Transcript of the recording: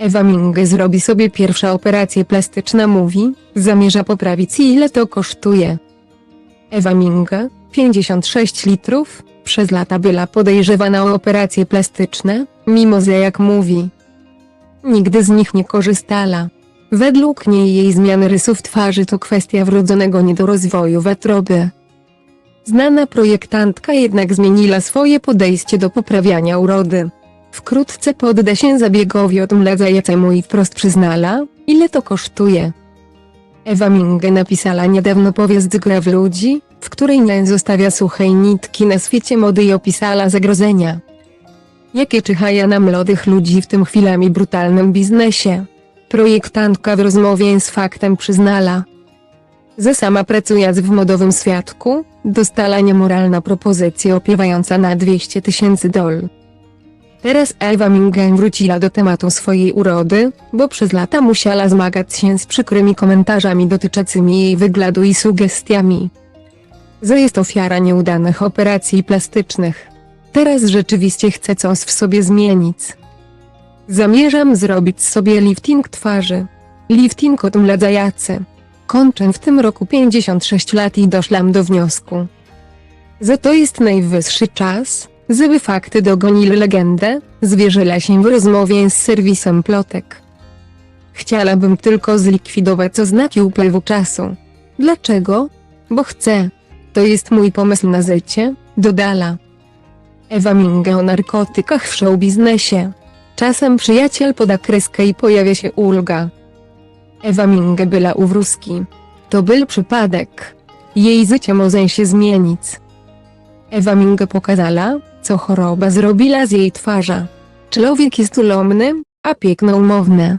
Ewa Minge zrobi sobie pierwsza operację plastyczna mówi, zamierza poprawić ile to kosztuje. Ewa Minge, 56 litrów, przez lata była podejrzewana o operacje plastyczne, mimo że jak mówi, nigdy z nich nie korzystała. Według niej jej zmiany rysów twarzy to kwestia wrodzonego niedorozwoju wątroby. Znana projektantka jednak zmieniła swoje podejście do poprawiania urody. Wkrótce podda się zabiegowi odmladzającemu i wprost przyznala, ile to kosztuje. Ewa Minge napisała niedawno powieść Gra w ludzi, w której nie zostawia suchej nitki na świecie mody i opisała zagrożenia. Jakie czyhają na młodych ludzi w tym chwilami brutalnym biznesie. Projektantka w rozmowie z faktem przyznala, że sama pracując w modowym świadku, dostała niemoralna propozycja opiewająca na 200 tysięcy dol. Teraz Ewa Minge wróciła do tematu swojej urody, bo przez lata musiała zmagać się z przykrymi komentarzami dotyczącymi jej wyglądu i sugestiami. Że jest ofiara nieudanych operacji plastycznych. Teraz rzeczywiście chce coś w sobie zmienić. Zamierzam zrobić sobie lifting twarzy. Lifting odmladzający. Kończę w tym roku 56 lat i doszłam do wniosku, że to jest najwyższy czas, żeby fakty dogoniły legendę, zwierzyła się w rozmowie z serwisem plotek. Chciałabym tylko zlikwidować oznaki upływu czasu. Dlaczego? Bo chcę. To jest mój pomysł na życie, dodala. Ewa Minge o narkotykach w showbiznesie. Czasem przyjaciel poda kreskę i pojawia się ulga. Ewa Minge była u wróżki. To był przypadek. Jej życie może się zmienić. Ewa Minge pokazała, co choroba zrobiła z jej twarza. Człowiek jest ulomny, a piękno umowne.